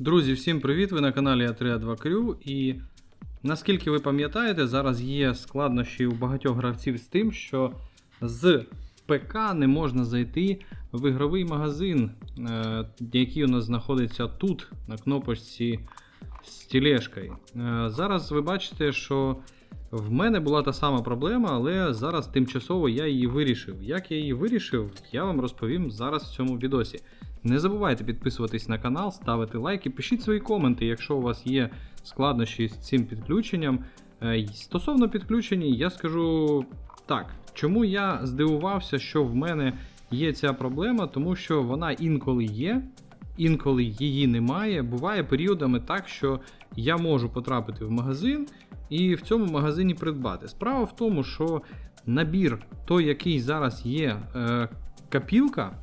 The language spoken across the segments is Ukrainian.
Друзі, всім привіт! Ви на каналі А3А2 Крю. І наскільки ви пам'ятаєте, зараз є складнощі у багатьох гравців з тим, що з ПК не можна зайти в ігровий магазин, е, який у нас знаходиться тут, на кнопочці з тележкою. Е, Зараз ви бачите, що в мене була та сама проблема, але зараз тимчасово я її вирішив. Як я її вирішив, я вам розповім зараз в цьому відосі. Не забувайте підписуватись на канал, ставити лайки, пишіть свої коменти, якщо у вас є складнощі з цим підключенням. Е, Стосовно підключення, я скажу так, чому я здивувався, що в мене є ця проблема, тому що вона інколи є, інколи її немає. Буває періодами так, що я можу потрапити в магазин і в цьому магазині придбати. Справа в тому, що набір, той, який зараз є, е, копілка, м,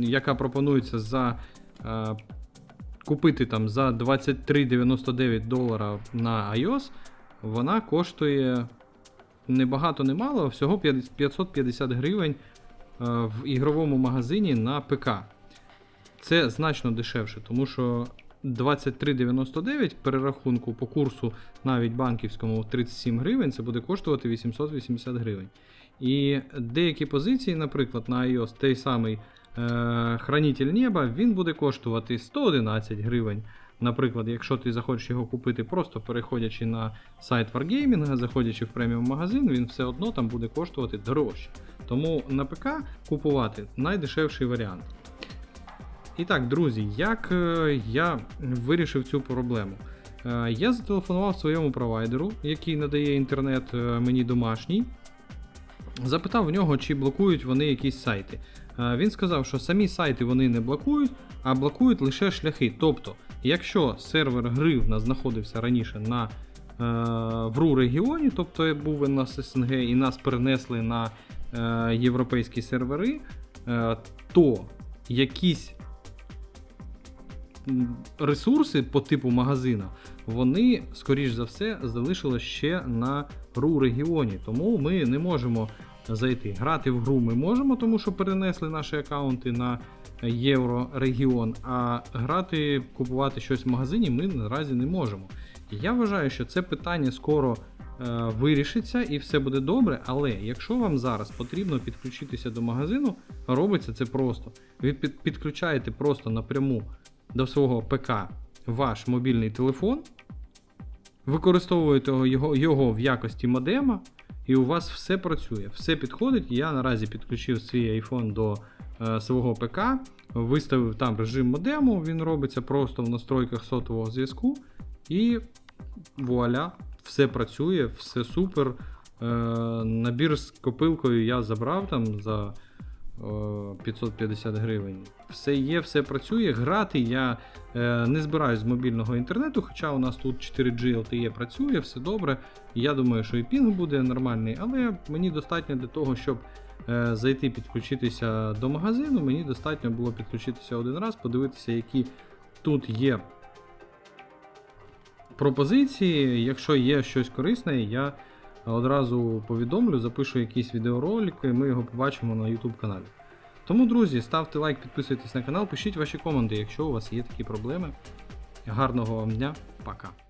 яка пропонується за е, купити там за 23,99 долара на iOS, вона коштує не багато, не мало, всього 550 гривень е, в ігровому магазині на ПК. Це значно дешевше, тому що 23,99 перерахунку по курсу навіть банківському 37 гривень, це буде коштувати 880 гривень. І деякі позиції, наприклад, на iOS той самий е, Хранитель неба, він буде коштувати 111 гривень. Наприклад, якщо ти захочеш його купити, просто переходячи на сайт Wargaming, заходячи в преміум магазин, він все одно там буде коштувати дорожче. Тому на ПК купувати найдешевший варіант. І так, друзі, як е, я вирішив цю проблему? Е, Я зателефонував своєму провайдеру, який надає інтернет е, мені домашній. Запитав в нього, чи блокують вони якісь сайти. Е, Він сказав, що самі сайти вони не блокують, а блокують лише шляхи. Тобто, якщо сервер гри в нас знаходився раніше на е, в РУ регіоні, тобто був у нас СНГ, і нас перенесли на е, європейські сервери, то якісь ресурси по типу магазина, вони, скоріш за все, залишились ще на РУ регіоні. Тому ми не можемо зайти. Грати в гру ми можемо, тому що перенесли наші аккаунти на єврорегіон, а грати, купувати щось в магазині ми наразі не можемо. Я вважаю, що це питання скоро е, вирішиться і все буде добре. Але якщо вам зараз потрібно підключитися до магазину, робиться це просто. Ви підключаєте просто напряму до свого ПК ваш мобільний телефон, використовуєте його, його в якості модема, і у вас все працює, все підходить. Я наразі підключив свій iPhone до е, свого ПК, виставив там режим модему, він робиться просто в настройках сотового зв'язку. І вуаля, все працює, все супер. Е, набір з копилкою я забрав там за 550 гривень. Все є, все працює. Грати я е, не збираюсь з мобільного інтернету, хоча у нас тут 4G LTE працює, все добре. Я думаю, що і пінг буде нормальний, але мені достатньо для того, щоб е, зайти підключитися до магазину. Мені достатньо було підключитися один раз, подивитися, які тут є пропозиції. Якщо є щось корисне, я одразу повідомлю, запишу якісь відеоролики, ми його побачимо на YouTube каналі. Тому, друзі, ставте лайк, підписуйтесь на канал, пишіть ваші коменти, якщо у вас є такі проблеми. Гарного вам дня, пока.